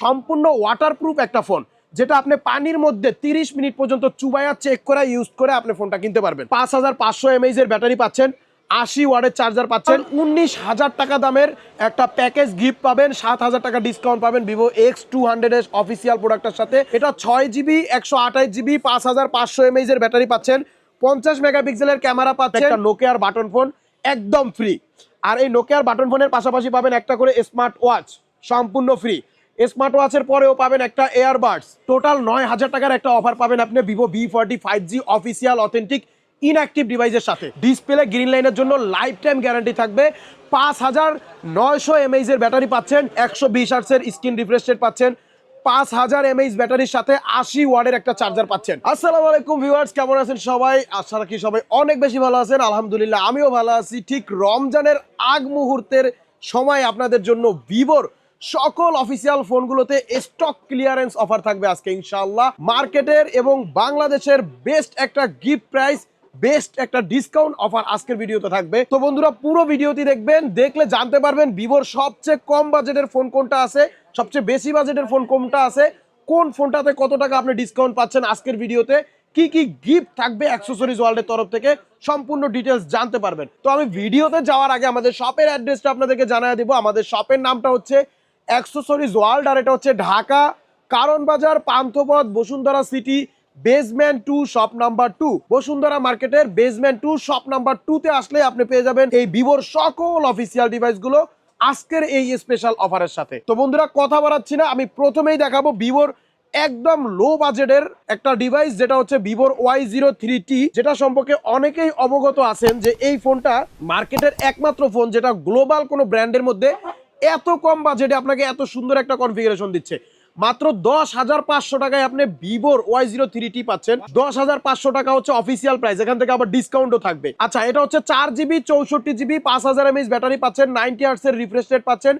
সম্পূর্ণ ওয়াটারপ্রুফ একটা ফোন যেটা আপনি পানির মধ্যে তিরিশ মিনিট পর্যন্ত চুবাইয়া চেক করে ইউজ করে আপনি ফোনটা কিনতে পারবেন। পাঁচ হাজার পাঁচশো এমএইচ এর ব্যাটারি পাচ্ছেন আশি ওয়ার্ডের চার্জার পাচ্ছেন উনিশ হাজার টাকা দামের একটা প্যাকেজ গিফট পাবেন সাত হাজার টাকা ডিসকাউন্ট পাবেন ভিভো এক্স টু হান্ড্রেড এর অফিসিয়াল প্রোডাক্টের সাথে। এটা ছয় জিবি একশো আঠাশ জিবি পাঁচ হাজার পাঁচশো এমএইচ এর ব্যাটারি পাচ্ছেন পঞ্চাশ মেগাপিক্সেলের ক্যামেরা পাচ্ছেন। একটা নোকিয়ার বাটন ফোন একদম ফ্রি আর এই নোকিয়ার বাটন ফোনের পাশাপাশি পাবেন একটা করে স্মার্ট ওয়াচ সম্পূর্ণ ফ্রি স্মার্ট ওয়াচের পরেও পাবেন একটা এয়ারবাডস টোটাল নয় হাজার টাকার একটা অফার পাবেন আপনি Vivo V forty five G official authentic inactive ডিভাইসের সাথে। ডিসপ্লে গ্রিন লাইনের জন্য লাইফ টাইম গ্যারান্টি থাকবে। পাঁচ হাজার নয়শো এমএইচ এর ব্যাটারি পাচ্ছেন, একশো বিশ আর্টসের স্ক্রিন রিফ্রেশ রেট পাচ্ছেন, পাঁচ হাজার এমএইচ ব্যাটারির সাথে আশি ওয়ার্ডের একটা চার্জার পাচ্ছেন। আসসালামু আলাইকুম ভিউয়ার্স কেমন আছেন সবাই? আশা রাখি সবাই অনেক বেশি ভালো আছেন। আলহামদুলিল্লাহ, আমিও ভালো আছি। ঠিক রমজানের আগ মুহূর্তের সময় আপনাদের জন্য ভিভোর সকল অফিসিয়াল ফোনগুলোতে স্টক ক্লিয়ারেন্স অফার থাকবে আজকে, ইনশাআল্লাহ। মার্কেটের এবং বাংলাদেশের বেস্ট একটা গিফট প্রাইস বেস্ট একটা ডিসকাউন্ট অফার আজকের ভিডিওতে থাকবে। তো বন্ধুরা, পুরো ভিডিওটি দেখবেন, দেখলে জানতে পারবেন ভিভোর সবচেয়ে কম বাজেটের ফোন কোনটা আছে, সবচেয়ে বেশি বাজেটের ফোন কোনটা আছে, কোন ফোনটাতে কত টাকা আপনি ডিসকাউন্ট পাচ্ছেন আজকের ভিডিওতে, কি কি গিফট থাকবে অ্যাক্সেসরিজ ওয়ার্ল্ডের তরফ থেকে, সম্পূর্ণ ডিটেলস জানতে পারবেন। তো আমি ভিডিওতে যাওয়ার আগে আমাদের শপের অ্যাড্রেসটা আপনাদেরকে জানিয়ে দিব। আমাদের শপের নামটা হচ্ছে অ্যাক্সেসরিজ ওয়ার্ল্ড আর এটা হচ্ছে Dhaka Karwan Bazar Panthapath, Bashundhara city basement two shop number two Bashundhara মার্কেটের basement two shop number two তে আসলে আপনি পেয়ে যাবেন এই ভিভোর সকল অফিসিয়াল ডিভাইসগুলো আজকের এই স্পেশাল অফারের সাথে। তো বন্ধুরা, কথা বাড়াচ্ছি না, আমি প্রথমেই দেখাবো ভিভোর একদম লো বাজেটের একটা ডিভাইস যেটা হচ্ছে ভিভোর ওয়াই জিরো থ্রি টি যেটা সম্পর্কে অনেকেই অবগত আছেন যে এই ফোনটা মার্কেটের একমাত্র ফোন যেটা গ্লোবাল কোনো ব্র্যান্ডের মধ্যে এত কম বাজেটে আপনাকে এত সুন্দর একটা কনফিগারেশন দিচ্ছে। মাত্র দশ হাজার পাঁচশো টাকায় আপনি ভিভোর ওয়াই জিরো থ্রি টি পাচ্ছেন। দশ হাজার পাঁচশো টাকা হচ্ছে অফিসিয়াল প্রাইস এখান থেকে আবার ডিসকাউন্টও থাকবে। আচ্ছা এটা হচ্ছে চার জিবি চৌষট্টি জিবি পাঁচ হাজার এমএস ব্যাটারি পাচ্ছেন, নাইনটি আর্টসের রিফ্রেশ রেট পাচ্ছেন।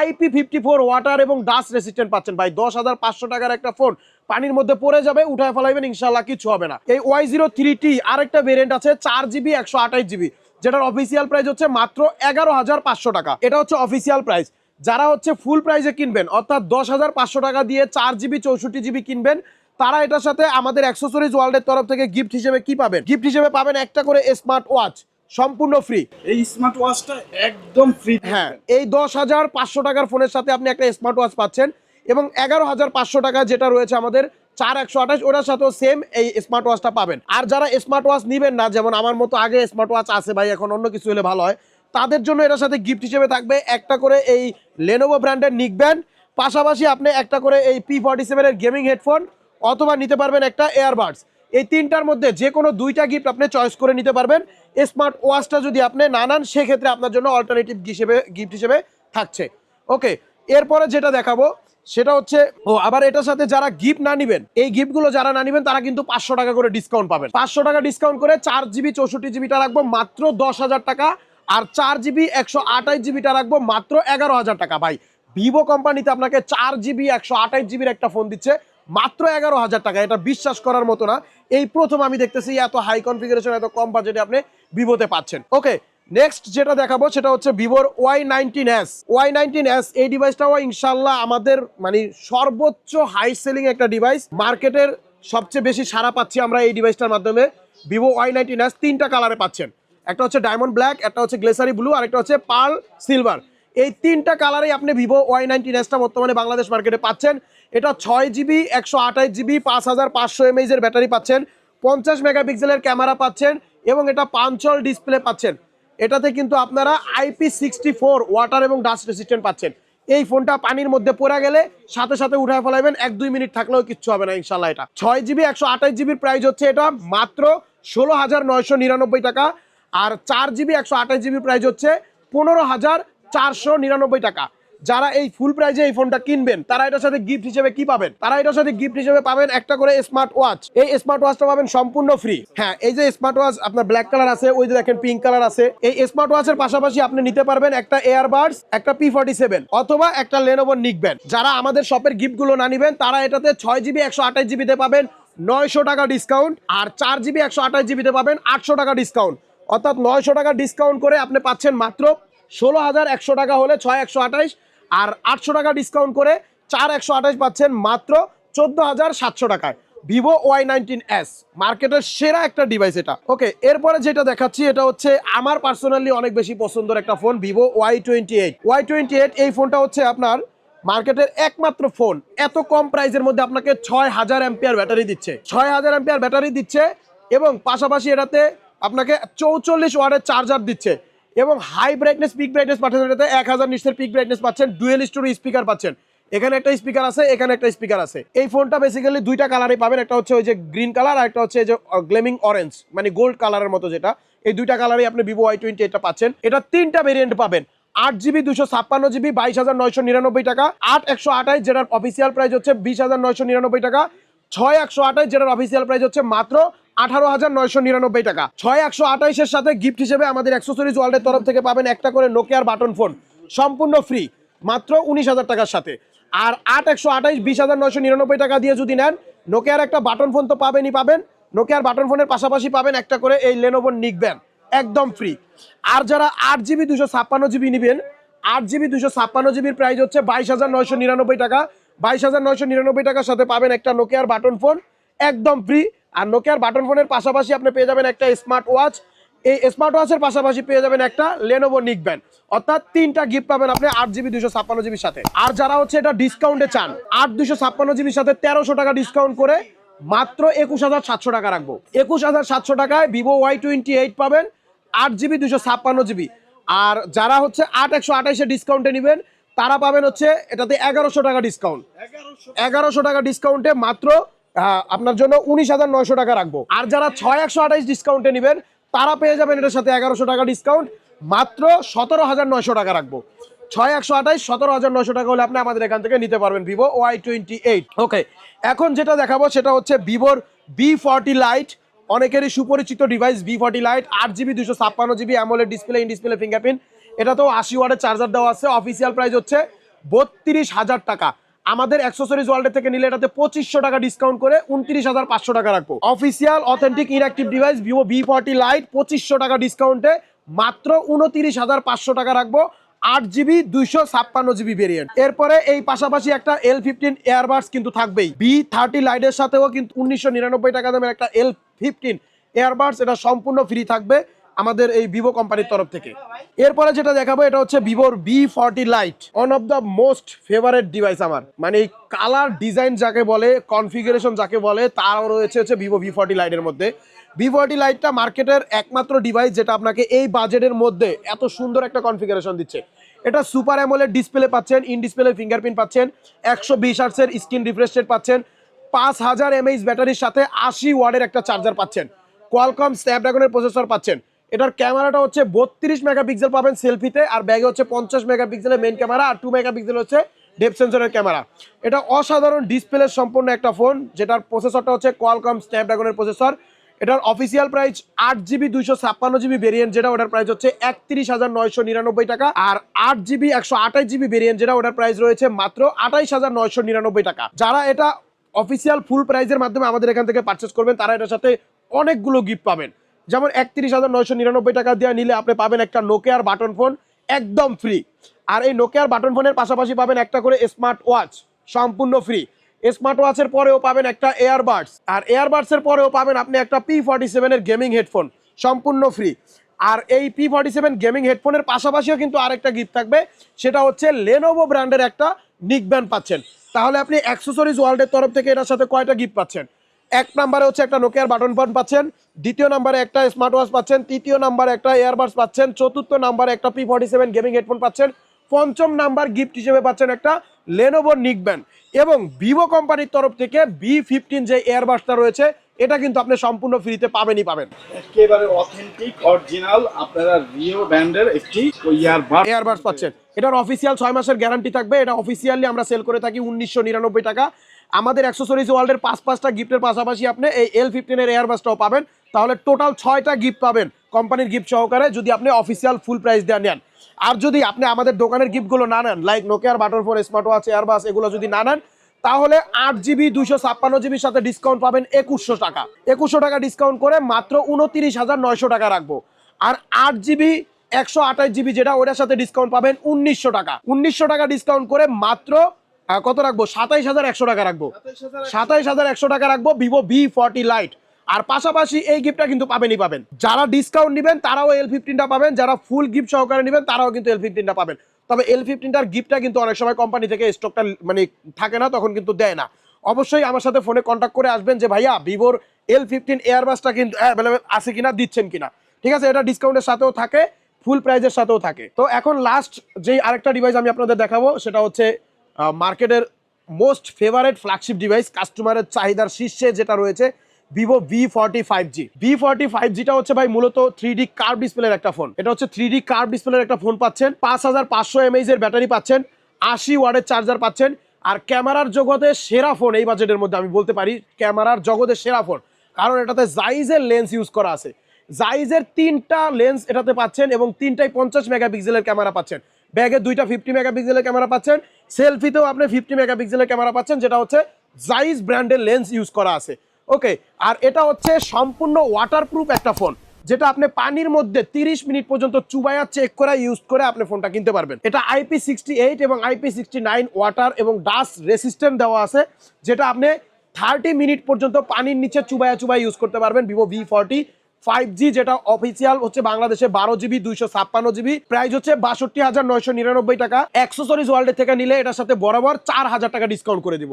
আইপি ফিফটি ফোর ওয়াটার এবং ডাস্ট রেসিস্ট্যান্ট পাচ্ছেন ভাই। দশ হাজার পাঁচশো টাকার একটা ফোন পানির মধ্যে পড়ে যাবে, উঠায় ফেলাইবেন ইনশাল্লাহ কিছু হবে না। এই ওয়াই জিরো থ্রি টি আরেকটা ভেরিয়েন্ট আছে, চার জিবি একশো আঠাইশ জিবি যেটার অফিসিয়াল প্রাইস হচ্ছে মাত্র এগারো হাজার পাঁচশো টাকা। এটা হচ্ছে অফিসিয়াল প্রাইস যারা হচ্ছে ফুল প্রাইসে কিনবেন অর্থাৎ দশ হাজার পাঁচশো টাকা দিয়ে চার জিবি চৌষট্টি জিবি কিনবেন তারা এটার সাথে আমাদের অ্যাক্সেসরিজ ওয়ার্ল্ডের তরফ থেকে গিফট হিসেবে কি পাবেন? গিফট হিসেবে পাবেন একটা করে স্মার্ট ওয়াচ সম্পূর্ণ ফ্রি এই স্মার্ট ওয়াচটা একদম ফ্রি হ্যাঁ এই দশ হাজার পাঁচশো টাকার ফোনের সাথে আপনি একটা স্মার্ট ওয়াচ পাচ্ছেন এবং এগারো হাজার পাঁচশো টাকা যেটা রয়েছে আমাদের চার একশো আঠাশ, ওটার সাথেও সেম এই স্মার্ট ওয়াচটা পাবেন। আর যারা স্মার্ট ওয়াচ নিবেন না, যেমন আমার মতো আগে স্মার্ট ওয়াচ আছে ভাই, এখন অন্য কিছু হলে ভালো হয়, তাদের জন্য এটার সাথে গিফট হিসেবে থাকবে একটা করে এই লেনোভো ব্র্যান্ডের নিক ব্যান্ড পাশাপাশি আপনি একটা করে এই পি ফর্টি সেভেনের গেমিং হেডফোন অথবা নিতে পারবেন একটা এয়ারবাডস এই তিনটার মধ্যে যে কোনো দুইটা গিফট আপনি চয়েস করে নিতে পারবেন। স্মার্ট ওয়াচটা যদি আপনি না নেন, সেক্ষেত্রে আপনার জন্য অল্টারনেটিভ হিসেবে গিফট হিসেবে থাকছে। ওকে এরপরে যেটা দেখাবো সেটা হচ্ছে, ও, আবার এটার সাথে যারা গিফট না নিবেন, এই গিফটগুলো যারা না নিবেন, তারা কিন্তু পাঁচশো টাকা করে ডিসকাউন্ট পাবেন। পাঁচশো টাকা ডিসকাউন্ট করে চার জিবি চৌষট্টি জিবিটা রাখব, মাত্র দশ হাজার টাকা। আর চার জিবি একশো আঠাশ জিবিটা রাখব, মাত্র এগারো হাজার টাকা। ভাই ভিভো কোম্পানিতে আপনাকে চার জিবি একশো আঠাশ জিবির একটা ফোন দিচ্ছে, মাত্র এগারো হাজার টাকা। এটা বিশ্বাস করার মতো না। এই প্রথম আমি দেখতেছি, এত হাই কনফিগারেশন এত কম বাজেটে আপনি ভিভোতে পাচ্ছেন। ওকে নেক্সট যেটা দেখাবো সেটা হচ্ছে ভিভোর Y nineteen S Y nineteen S এই ডিভাইসটাও ইনশাল্লাহ আমাদের মানে সর্বোচ্চ হাই সেলিং একটা ডিভাইস মার্কেটের সবচেয়ে বেশি সারা পাচ্ছি আমরা এই ডিভাইসটার মাধ্যমে। ভিভো ওয়াই নাইনটিন এস তিনটা কালারে পাচ্ছেন। একটা হচ্ছে ডায়মন্ড ব্ল্যাক একটা হচ্ছে গ্লেসারি ব্লু আর একটা হচ্ছে পার্ল সিলভার এই তিনটা কালারেই আপনি ভিভো ওয়াই নাইনটিন এসটা বর্তমানে বাংলাদেশ মার্কেটে পাচ্ছেন। এটা ছয় জিবি একশো আঠাশ জিবি পাঁচ হাজার পাঁচশো এমএইচের ব্যাটারি পাচ্ছেন। পঞ্চাশ মেগাপিক্সেলের ক্যামেরা পাচ্ছেন এবং এটা পাঞ্চল ডিসপ্লে পাচ্ছেন। এটাতে কিন্তু আপনারা আইপি সিক্সটি ফোর ওয়াটার এবং ডাস্ট রেসিস্ট্যান্ট পাচ্ছেন। এই ফোনটা পানির মধ্যে পড়ে গেলে সাথে সাথে উঠায় ফেলাবেন এক দুই মিনিট থাকলেও কিচ্ছু হবে না ইনশাল্লাহ এটা। ছয় জিবি, একশো আঠাশ জিবির প্রাইস হচ্ছে এটা মাত্র ষোলো হাজার নয়শো নিরানব্বই টাকা। আর চার জিবি, একশো আঠাশ জিবির প্রাইস হচ্ছে পনেরো হাজার চারশো নিরানব্বই টাকা। যারা এই ফুল প্রাইজে এই ফোনটা কিনবেন, তারা এটার সাথে গিফট হিসেবে কি পাবেন? তারা এটার সাথে গিফট হিসেবে পাবেন একটা করে স্মার্ট ওয়াচ এই স্মার্ট ওয়াচটা পাবেন সম্পূর্ণ ফ্রি হ্যাঁ এই যে স্মার্ট ওয়াচ আপনার ব্ল্যাক কালার আছে, ওই যে দেখেন পিঙ্ক কালার আছে। এই স্মার্ট ওয়াচের পাশাপাশি আপনি নিতে পারবেন একটা এয়ারবাডস একটা পি ফর্টি সেভেন অথবা একটা লেনোভো নিক ব্যান্ড যারা আমাদের শপের গিফটগুলো না নিবেন, তারা এটাতে ছয় জিবি একশো আঠাশ জিবিতে পাবেন, নয়শো টাকা ডিসকাউন্ট আর চার জিবি একশো আঠাশ জিবিতে পাবেন, আটশো টাকা ডিসকাউন্ট অর্থাৎ নয়শো টাকা ডিসকাউন্ট করে আপনি পাচ্ছেন মাত্র ষোলো হাজার একশো টাকা হলে ছয় একশো আঠাইশ আর আটশো টাকা ডিসকাউন্ট করে চার একশো আঠাশ পাচ্ছেন মাত্র চোদ্দ হাজার সাতশো টাকায়। ভিভো ওয়াই নাইনটিন এস মার্কেটের সেরা একটা ডিভাইস এটা। ওকে এরপরে যেটা দেখাচ্ছি, এটা হচ্ছে আমার পার্সোনালি অনেক বেশি পছন্দের একটা phone Vivo Y twenty eight Y twenty eight এই ফোনটা হচ্ছে আপনার মার্কেটের একমাত্র ফোন এত কম প্রাইসের মধ্যে আপনাকে ছয় হাজার অ্যাম্পিয়ার ব্যাটারি দিচ্ছে। ছয় হাজার অ্যাম্পিয়ার ব্যাটারি দিচ্ছে এবং পাশাপাশি এটাতে আপনাকে চৌচল্লিশ ওয়ার্ডের চার্জার দিচ্ছে। এবং হাই ব্রাইটনেস পিক ব্রাইটনেস পাচ্ছেন এটাতে এক হাজার নিচের পিক ব্রাইটনেস পাচ্ছেন ডুয়েল স্টোরি স্পিকার পাচ্ছেন। এখানে একটা স্পিকার আছে, এখানে একটা স্পিকার আছে। এই ফোনটা বেসিক্যালি দুইটা কালারই পাবেন, একটা হচ্ছে ওই যে গ্রিন কালার আর একটা হচ্ছে যে গ্লেমিং অরেঞ্জ মানে গোল্ড কালারের মতো যেটা। এই দুইটা কালারই আপনি ভিভো ওয়াই টোয়েন্টি এটা পাচ্ছেন। এটা তিনটা ভেরিয়েন্ট পাবেন। আট জিবি দুশো ছাপ্পান্ন জিবি বাইশ হাজার নয়শো নিরানব্বই টাকা। আট একশো আঠাশ, যেটার অফিসিয়াল প্রাইস হচ্ছে বিশ হাজার নয়শো নিরানব্বই টাকা। ছয় একশো আঠাশ, যেটার অফিসিয়াল প্রাইস হচ্ছে মাত্র আঠারো হাজার নয়শো নিরানব্বই টাকা। ছয় একশো আঠাইশের সাথে গিফট হিসেবে আমাদের অ্যাক্সেসরিজ ওয়ার্ল্ডের তরফ থেকে পাবেন একটা করে নোকিয়ার বাটন ফোন সম্পূর্ণ ফ্রি মাত্র উনিশ হাজার টাকার সাথে। আর আট একশো আঠাইশ, বিশ হাজার নয়শো নিরানব্বই টাকা দিয়ে যদি নেন নোকিয়ার একটা বাটন ফোন তো পাবেনই পাবেন। নোকিয়ার বাটন ফোনের পাশাপাশি পাবেন একটা করে এই লেনোভোর নিক ব্যান একদম ফ্রি আর যারা আট জিবি দুশো ছাপ্পান্ন জিবি নেবেন, আট জিবি দুশো ছাপ্পান্ন জিবির প্রাইস হচ্ছে বাইশ হাজার নয়শো নিরানব্বই টাকা। বাইশ হাজার নয়শো নিরানব্বই টাকার সাথে পাবেন একটা নোকিয়ার বাটন ফোন একদম ফ্রি আর নোকিয়ার বাটন ফোনের পাশাপাশি আপনি পেয়ে যাবেন একটা স্মার্ট ওয়াচ এই স্মার্ট ওয়াচের পাশাপাশি পেয়ে যাবেন একটা লেনোভো নিক ব্যান্ড অর্থাৎ তিনটা গিফট পাবেন আপনি আট জিবি দুশো ছাপ্পান্ন জিবির সাথে। আর যারা হচ্ছে এটা ডিসকাউন্টে চান, আট দুশো ছাপ্পান্ন জিবির সাথে তেরোশো টাকা ডিসকাউন্ট করে মাত্র একুশ হাজার সাতশো টাকা রাখব। একুশ হাজার সাতশো টাকায় ভিভো ওয়াই টোয়েন্টি এইট পাবেন, আট জিবি দুশো ছাপ্পান্ন জিবি আর যারা হচ্ছে আট, একশো আঠাইশে ডিসকাউন্টে নেবেন, তারা পাবেন হচ্ছে এটাতে এগারোশো টাকা ডিসকাউন্ট এগারোশো টাকা ডিসকাউন্টে মাত্র আপনার জন্য উনিশ হাজার নয়শো টাকা রাখব। আর যারা ছয় একশো আঠাইশ ডিসকাউন্টে নেবেন, তারা পেয়ে যাবেন এটার সাথে এগারোশো টাকা ডিসকাউন্ট মাত্র সতেরো হাজার নয়শো টাকা রাখব। ছয় একশো আঠাইশ সতেরো হাজার নয়শো টাকা হলে আপনি আমাদের এখান থেকে নিতে পারবেন Vivo Y twenty eight okay এখন যেটা দেখাবো সেটা হচ্ছে ভিভোর বি ফর্টি লাইট অনেকেরই সুপরিচিত ডিভাইস বি ফর্টি লাইট আট জিবি দুশো ছাপ্পান্ন GB AMOLED display in display fingerprint তো আশি ওয়ার্ডের চার্জার দেওয়া আছে। অফিসিয়াল প্রাইস হচ্ছে বত্রিশ হাজার টাকা। আমাদের অ্যাক্সেসরিজ ওয়ার্ল্ডের থেকে নিলে এটাতে পঁচিশশো টাকা ডিসকাউন্ট করে উনত্রিশ হাজার পাঁচশো টাকা রাখব। Official authentic inactive device Vivo V forty lite পঁচিশশো টাকা ডিসকাউন্টে মাত্র উনত্রিশ হাজার পাঁচশো টাকা রাখব। আট জিবি দুইশো ছাপ্পান্ন জিবি ভেরিয়েন্ট এরপরে এই পাশাপাশি একটা এল ফিফটিন এয়ারবাডস কিন্তু থাকবেই। বি থার্টি লাইটের সাথেও কিন্তু উনিশশো নিরানব্বই টাকা দামের একটা এল ফিফটিন এয়ারবাডস এটা সম্পূর্ণ ফ্রি থাকবে। আমাদের এই ভিভো কোম্পানির তরফ থেকে। এরপরে যেটা দেখাবো, এটা হচ্ছে ভিভোর V forty lite one of the most favourite device আমার। মানে এই কালার ডিজাইন যাকে বলে কনফিগারেশন যাকে বলে তার রয়েছে হচ্ছে ভিভো ভি ফর্টি লাইটের মধ্যে। ভি ফর্টি লাইটটা মার্কেটের একমাত্র ডিভাইস যেটা আপনাকে এই বাজেটের মধ্যে এত সুন্দর একটা কনফিগারেশন দিচ্ছে। এটা সুপার অ্যামোলেড ডিসপ্লে পাচ্ছেন ইন ডিসপ্লে ফিঙ্গারপ্রিন্ট পাচ্ছেন, একশো বিশ আর্টসের স্ক্রিন রিফ্রেশ রেট পাচ্ছেন, পাঁচ হাজার এমএইচ ব্যাটারির সাথে আশি ওয়ার্ডের একটা চার্জার পাচ্ছেন। কোয়ালকম স্ন্যাপড্রাগনের প্রসেসর পাচ্ছেন। এটার ক্যামেরাটা হচ্ছে বত্রিশ মেগাপিক্সেল পাবেন সেলফিতে, আর ব্যাগে হচ্ছে পঞ্চাশ মেগাপিক্সেলের মেন ক্যামেরা আর টু মেগাপিক্সেল হচ্ছে ডেপ সেন্সরের ক্যামেরা এটা অসাধারণ ডিসপ্লে সম্পন্ন একটা ফোন যেটার প্রসেসরটা হচ্ছে কোয়ালকম স্ন্যাপড্রাগনের প্রসেসর এটার অফিসিয়াল প্রাইস আট জিবি দুইশো ছাপ্পান্ন জিবি ভেরিয়েন্ট যেটা ওটার প্রাইস হচ্ছে একত্রিশ হাজার নয়শো নিরানব্বই টাকা, আর আট জিবি একশো আঠাশ জিবি ভেরিয়েন্ট যেটা ওটার প্রাইস রয়েছে মাত্র আঠাইশ হাজার নয়শো নিরানব্বই টাকা। যারা এটা অফিসিয়াল ফুল প্রাইজের মাধ্যমে আমাদের এখান থেকে পারচেস করবেন, তারা এটার সাথে অনেকগুলো গিফট পাবেন। যেমন একত্রিশ হাজার নয়শো নিরানব্বই টাকা দিয়ে নিলে আপনি পাবেন একটা নোকিয়ার বাটন ফোন একদম ফ্রি আর এই নোকিয়ার বাটন ফোনের পাশাপাশি পাবেন একটা করে স্মার্ট ওয়াচ সম্পূর্ণ ফ্রি স্মার্ট ওয়াচের পরেও পাবেন একটা এয়ারবাডস আর এয়ারবাডসের পরেও পাবেন আপনি একটা পি ফর্টি সেভেনের গেমিং হেডফোন সম্পূর্ণ ফ্রি আর এই পি ফর্টি সেভেন গেমিং হেডফোনের পাশাপাশিও কিন্তু আরেকটা গিফট থাকবে, সেটা হচ্ছে লেনোভো ব্র্যান্ডের একটা নিক ব্যান্ড পাচ্ছেন। তাহলে আপনি অ্যাক্সেসরিজ ওয়ার্ল্ডের তরফ থেকে এটার সাথে কয়টা গিফট পাচ্ছেন? এক নাম্বারে হচ্ছে একটা নোকিয়ার বাটন ফোন পাচ্ছেন দ্বিতীয় নাম্বারে একটা স্মার্ট ওয়াচ পাচ্ছেন তৃতীয় নাম্বারে একটা এয়ারবাডস পাচ্ছেন চতুর্থ নম্বরে একটা P forty seven gaming headphone পাচ্ছেন পঞ্চম নাম্বার গিফট হিসেবে পাচ্ছেন একটা লেনোভো নিক ব্যান্ড এবং ভিভো কোম্পানির তরফ থেকে বি ফিফটিন যে এয়ারবাডসটা রয়েছে এটা কিন্তু আপনি সম্পূর্ণ ফ্রিতে পাবেনই পাবেন। একেবারে অথেন্টিক অরিজিনাল আপনারা রিও ব্র্যান্ডের একটি ইয়ারবাড এয়ারবাডস পাচ্ছেন। এটার অফিসিয়াল ছয় মাসের গ্যারান্টি থাকবে এটা অফিসিয়ালি আমরা সেল করে থাকি উনিশশো নিরানব্বই টাকা। আমাদের অ্যাক্সেসরিজ ওয়ার্ল্ডের পাঁচ, পাঁচটা গিফটের পাশাপাশি আপনি এই এল ফিফটিনের এয়ারবাসটাও পাবেন। তাহলে টোটাল ছয়টা গিফট পাবেন কোম্পানির গিফট সহকারে যদি আপনি অফিসিয়াল ফুল প্রাইস দেওয়া নেন। আর যদি আপনি আমাদের দোকানের গিফটগুলো না নেন like নোকিয়ার button phone smart watch airbuds এগুলো যদি না নেন, তাহলে আট জিবি দুশো ছাপ্পান্ন জিবির সাথে ডিসকাউন্ট পাবেন একুশশো টাকা। একুশশো টাকা ডিসকাউন্ট করে মাত্র উনতিরিশ হাজার নয়শো টাকা রাখব। আর আট জিবি একশো আঠাশ জিবি যেটা, ওটার সাথে ডিসকাউন্ট পাবেন উনিশশো টাকা। উনিশশো টাকা ডিসকাউন্ট করে মাত্র কত রাখব? সাতাইশ হাজার একশো টাকা রাখব। সাতাইশ হাজার একশো। টাকা রাখব ভিভো ভি ফর্টি লাইট। আর পাশাপাশি এই গিফটটা কিন্তু পাবেনই পাবেন। যারা ডিসকাউন্ট নেবেন তারাও এল ফিফটিনটা পাবেন। যারা ফুল গিফট সহকারে নেবেন তারাও কিন্তু এল ফিফটিনটা পাবেন। তবে এল ফিফটিনটার গিফটটা কিন্তু অনেক সময় কোম্পানি থেকে স্টকটা মানে থাকে না তখন কিন্তু দেয় না। অবশ্যই আমার সাথে ফোনে কন্ট্যাক্ট করে আসবেন যে ভাইয়া ভিভোর এল ফিফটিন এয়ারবাসটা কিন্তু অ্যাভেলেবেল আছে কিনা দিচ্ছেন কিনা? ঠিক আছে? এটা ডিসকাউন্টের সাথেও থাকে ফুল প্রাইজের সাথেও থাকে। তো এখন লাস্ট যেই আরেকটা ডিভাইস আমি আপনাদের দেখাবো সেটা হচ্ছে মার্কেটের মোস্ট ফেভারেট ফ্ল্যাগশিপ ডিভাইস, কাস্টমারের চাহিদার শীর্ষে যেটা রয়েছে Vivo V forty five G V forty five জিটা হচ্ছে ভাই মূলত থ্রি ডি কার্ভ ডিসপ্লের একটা ফোন এটা হচ্ছে থ্রি ডি কার্ভ ডিসপ্লের একটা ফোন পাচ্ছেন। পাঁচ হাজার পাঁচশো এমএইচ এর ব্যাটারি পাচ্ছেন, আশি ওয়ার্ডের চার্জার পাচ্ছেন। আর ক্যামেরার জগতে সেরা ফোন এই বাজেটের মধ্যে আমি বলতে পারি, ক্যামেরার জগতে সেরা ফোন কারণ এটাতে জাইজের লেন্স ইউজ করা আছে। জাইজের তিনটা লেন্স এটাতে পাচ্ছেন এবং তিনটাই পঞ্চাশ মেগাপিক্সেলের ক্যামেরা পাচ্ছেন। ব্যাগে দুইটা ফিফটি মেগাপিক্সেলের ক্যামেরা পাচ্ছেন। সেলফিতেও আপনি ফিফটি মেগাপিক্সেলের ক্যামেরা পাচ্ছেন, যেটা হচ্ছে জাইজ ব্র্যান্ডের লেন্স ইউজ করা আছে। ওকে আর এটা হচ্ছে সম্পূর্ণ ওয়াটারপ্রুফ একটা ফোন যেটা আপনি পানির মধ্যে 30 মিনিট পর্যন্ত চুবাইয়া চেক করে ইউজ করে আপনি ফোনটা কিনতে পারবেন। এটা আইপি সিক্সটি এইট এবং আইপি সিক্সটি নাইন ওয়াটার এবং ডাস্ট রেসিস্ট্যান্ট দেওয়া আছে, যেটা আপনি থার্টি মিনিট পর্যন্ত পানির নিচে চুবাইয়া চুবাই ইউজ করতে পারবেন Vivo V forty five G যেটা অফিসিয়াল হচ্ছে বাংলাদেশে বারো জিবি দুইশো ছাপ্পান্ন জিবি। প্রাইস হচ্ছে বাষট্টি হাজার নয়শো নিরানব্বই টাকা। অ্যাক্সেসরিজ ওয়ার্ল্ডের থেকে নিলে এটার সাথে বরাবর চার হাজার টাকা ডিসকাউন্ট করে দিব।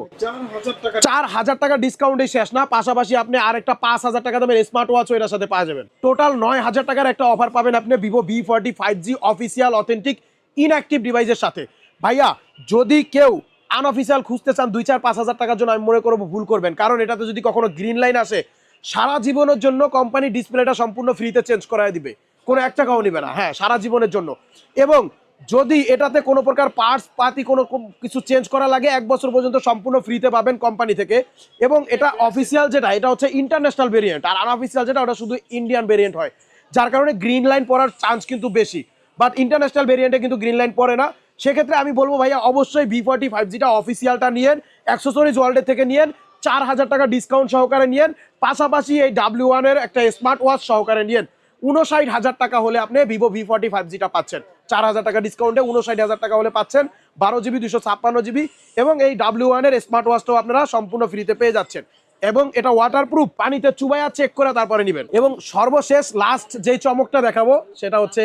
চার হাজার টাকা ডিসকাউন্টে শেষ না পাশাপাশি আপনি আর একটা পাঁচ হাজার টাকা দামের স্মার্ট ওয়াচও এটার সাথে পাওয়া যাবেন। টোটাল নয় হাজার টাকার একটা অফার পাবেন আপনি Vivo V forty five G official authentic inactive ডিভাইসের সাথে। ভাইয়া যদি কেউ আনঅফিসিয়াল খুঁজতে চান দুই চার পাঁচ হাজার টাকার জন্য আমি মনে করব ভুল করবেন। কারণ এটাতে যদি কখনো গ্রিন লাইন আসে সারা জীবনের জন্য কোম্পানি ডিসপ্লেটা সম্পূর্ণ ফ্রিতে চেঞ্জ করায় দিবে। কোনো এক টাকাও নিবে না। হ্যাঁ সারা জীবনের জন্য। এবং যদি এটাতে কোনো প্রকার পার্টস পাতি কোনো কিছু চেঞ্জ করা লাগে, এক বছর পর্যন্ত সম্পূর্ণ ফ্রিতে পাবেন কোম্পানি থেকে। এবং এটা অফিসিয়াল যেটা, এটা হচ্ছে ইন্টারন্যাশনাল ভেরিয়েন্ট আর আনঅফিসিয়াল যেটা, ওটা শুধু ইন্ডিয়ান ভেরিয়েন্ট হয়। যার কারণে গ্রিন লাইন পড়ার চান্স কিন্তু বেশি। বাট ইন্টারন্যাশনাল ভেরিয়েন্টে কিন্তু গ্রিন লাইন পড়ে না। সেক্ষেত্রে আমি বলব ভাইয়া, অবশ্যই ভি ফর্টি ফাইভ জিটা অফিসিয়ালটা নিয়েন। অ্যাক্সেসরিজ ওয়ার্ল্ডের থেকে নিয়েন। চার হাজার টাকা ডিসকাউন্ট সহকারে নিয়েন। পাশাপাশি এই ডাব্লিউ ওয়ানের একটা স্মার্ট ওয়াচ সহকারে নিয়েন। উনষাট হাজার টাকা হলে আপনি ভিভো ভি ফর্টি ফাইভ জিটা পাচ্ছেন। চার হাজার টাকা ডিসকাউন্টে উনষাট হাজার টাকা হলে পাচ্ছেন। বারো জিবি, দুশো ছাপ্পান্ন জিবি এবং এই ডাব্লিউ ওয়ানের স্মার্ট ওয়াচটাও আপনারা সম্পূর্ণ ফ্রিতে পেয়ে যাচ্ছেন। এবং এটা ওয়াটারপ্রুফ পানিতে চুবাইয়া চেক করে তারপরে নেবেন। এবং সর্বশেষ লাস্ট যেই চমকটা দেখাবো, সেটা হচ্ছে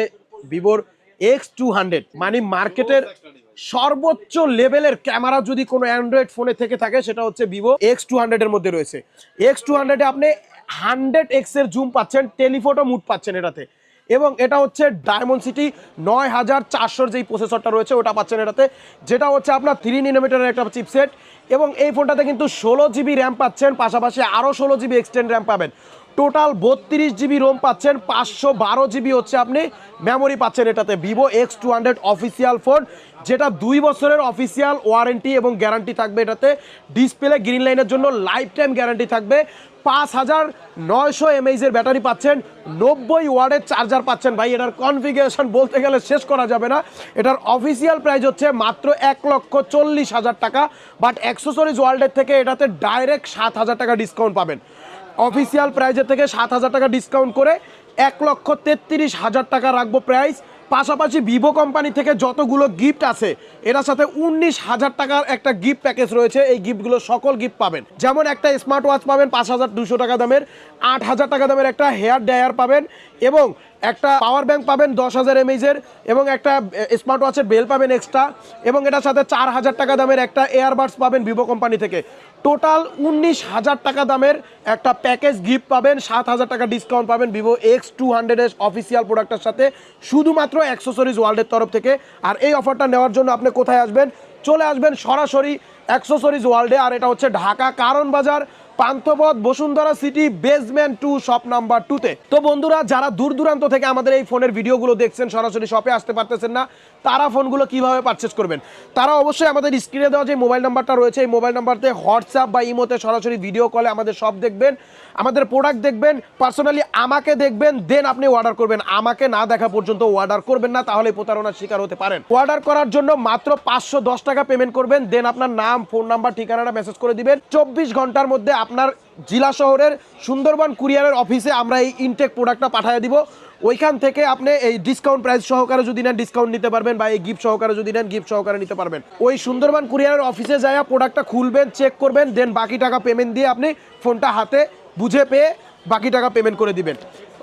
ভিভোর এক্স টু হান্ড্রেড মানে মার্কেটের সর্বোচ্চ লেভেলের ক্যামেরা যদি কোনো অ্যান্ড্রয়েড ফোনে থেকে থাকে, সেটা হচ্ছে ভিভো এক্স টু হান্ড্রেডের মধ্যে রয়েছে। এক্স টু হান্ড্রেডে আপনি হান্ড্রেড এক্সের জুম পাচ্ছেন টেলিফোটো মুড পাচ্ছেন এটাতে। এবং এটা হচ্ছে ডায়মন্ড সিটি নয় হাজার চারশোর যেই প্রসেসরটা রয়েছে, ওটা পাচ্ছেন এটাতে। যেটা হচ্ছে আপনার থ্রি নিনোমিটারের একটা চিপসেট এবং এই ফোনটাতে কিন্তু ষোলো জিবি র্যাম পাচ্ছেন, পাশাপাশি আরও ষোলো জিবি এক্সটেন্ড র্যাম পাবেন। টোটাল বত্রিশ জিবি রোম পাচ্ছেন, পাঁচশো বারো জিবি হচ্ছে আপনি মেমোরি পাচ্ছেন এটাতে। Vivo X two hundred official phone যেটা দুই বছরের অফিসিয়াল ওয়ারেন্টি এবং গ্যারান্টি থাকবে এটাতে। ডিসপ্লে গ্রিন লাইনের জন্য লাইফ টাইম গ্যারান্টি থাকবে। পাঁচ হাজার নয়শো এমএইচের ব্যাটারি পাচ্ছেন, নব্বই ওয়ার্ডের চার্জার পাচ্ছেন। ভাই, এটার কনফিগারেশন বলতে গেলে শেষ করা যাবে না। এটার অফিসিয়াল প্রাইস হচ্ছে মাত্র এক লক্ষ চল্লিশ হাজার টাকা বাট অ্যাক্সেসরিজ ওয়ার্ল্ডের থেকে এটাতে ডাইরেক্ট সাত হাজার টাকা ডিসকাউন্ট পাবেন। অফিসিয়াল প্রাইজের থেকে সাত হাজার টাকা ডিসকাউন্ট করে এক লক্ষ তেত্রিশ হাজার টাকা রাখব প্রাইস পাশাপাশি ভিভো কোম্পানি থেকে যতগুলো গিফট আছে, এটার সাথে উনিশ হাজার টাকার একটা গিফট প্যাকেজ রয়েছে। এই গিফটগুলো সকল গিফট পাবেন। যেমন একটা স্মার্ট ওয়াচ পাবেন পাঁচ হাজার দুশো টাকা দামের, আট হাজার টাকা দামের একটা হেয়ার ড্রায়ার পাবেন এবং একটা পাওয়ার ব্যাংক পাবেন দশ হাজার এমএইচের এবং একটা স্মার্ট ওয়াচের বেল পাবেন এক্সট্রা এবং এটার সাথে চার হাজার টাকা দামের একটা এয়ারবাডস পাবেন ভিভো কোম্পানি থেকে। টোটাল উনিশ হাজার টাকা দামের একটা প্যাকেজ গিফট পাবেন, সাত হাজার টাকা ডিসকাউন্ট পাবেন ভিভো এক্স টু হান্ড্রেডের অফিসিয়াল প্রোডাক্টের সাথে, শুধুমাত্র অ্যাক্সেসরিজ ওয়ার্ল্ডের তরফ থেকে। আর এই অফারটা নেওয়ার জন্য আপনি কোথায় আসবেন? চলে আসবেন সরাসরি অ্যাক্সেসরিজ ওয়ার্ল্ডে আর এটা হচ্ছে Dhaka Karwan Bazar. Panthapath Bashundhara city basement two, shop number টুতে তো। বন্ধুরা, যারা দূর দূরান্ত থেকে আমাদের এই ফোনের ভিডিওগুলো দেখছেন, সরাসরি শপে আসতে পারতেছেন না, তারা ফোনগুলো কীভাবে পারচেস করবেন? তারা অবশ্যই আমাদের স্ক্রিনে দেওয়া যে মোবাইল নাম্বারটা রয়েছে, এই মোবাইল নাম্বারতে হোয়াটসঅ্যাপ বা ইমোতে সরাসরি ভিডিও কলে আমাদের সব দেখবেন, আমাদের প্রোডাক্ট দেখবেন পার্সোনালি আমাকে দেখবেন দেন আপনি অর্ডার করবেন। আমাকে না দেখা পর্যন্ত অর্ডার করবেন না, তাহলে প্রতারণার শিকার হতে পারেন। অর্ডার করার জন্য মাত্র পাঁচশো দশ টাকা পেমেন্ট করবেন দেন আপনার নাম ফোন নাম্বার ঠিকানাটা মেসেজ করে দিবেন। চব্বিশ ঘণ্টার মধ্যে আপনার জেলা শহরের সুন্দরবন কুরিয়ারের অফিসে আমরা এই ইনটেক প্রোডাক্টটা পাঠিয়ে দিব। ওইখান থেকে আপনি এই ডিসকাউন্ট প্রাইস সহকারে যদি নেন ডিসকাউন্ট নিতে পারবেন বা এই গিফট সহকারে যদি নেন গিফট সহকারে নিতে পারবেন। ওই সুন্দরবন কুরিয়ারের অফিসে যায় প্রোডাক্টটা খুলবেন চেক করবেন দেন বাকি টাকা পেমেন্ট দিয়ে আপনি ফোনটা হাতে বুঝে পেয়ে বাকি টাকা পেমেন্ট করে দিবেন।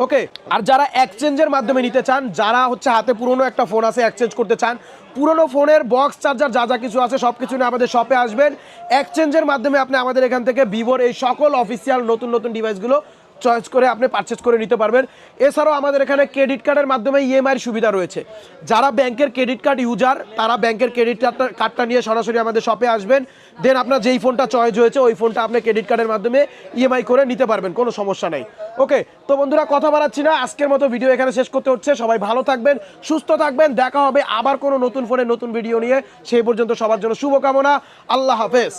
ওকে, আর যারা এক্সচেঞ্জের মাধ্যমে নিতে চান, যারা হচ্ছে হাতে পুরনো একটা ফোন আছে, এক্সচেঞ্জ করতে চান, পুরনো ফোনের বক্স চার্জার যা যা কিছু আছে সব কিছু নিয়ে আমাদের শপে আসবেন। এক্সচেঞ্জের মাধ্যমে আপনি আমাদের এখান থেকে ভিভোর এই সকল অফিসিয়াল নতুন নতুন ডিভাইসগুলো চয়েস করে আপনি পারচেজ করে নিতে পারবেন। এছাড়াও আমাদের এখানে ক্রেডিট কার্ডের মাধ্যমে ইএমআইয়ের সুবিধা রয়েছে। যারা ব্যাংকের ক্রেডিট কার্ড ইউজার তারা ব্যাংকের ক্রেডিট কার্ডটা কার্ডটা নিয়ে সরাসরি আমাদের শপে আসবেন। দেন আপনার যেই ফোনটা চয়েস হয়েছে, ওই ফোনটা আপনি ক্রেডিট কার্ডের মাধ্যমে ইএমআই করে নিতে পারবেন, কোনো সমস্যা নেই। ওকে তো বন্ধুরা কথা বাড়াচ্ছি না, আজকের মতো ভিডিও এখানে শেষ করতে হচ্ছে। সবাই ভালো থাকবেন, সুস্থ থাকবেন, দেখা হবে আবার কোনো নতুন ফোনে নতুন ভিডিও নিয়ে। সেই পর্যন্ত সবার জন্য শুভকামনা, আল্লাহ হাফেজ।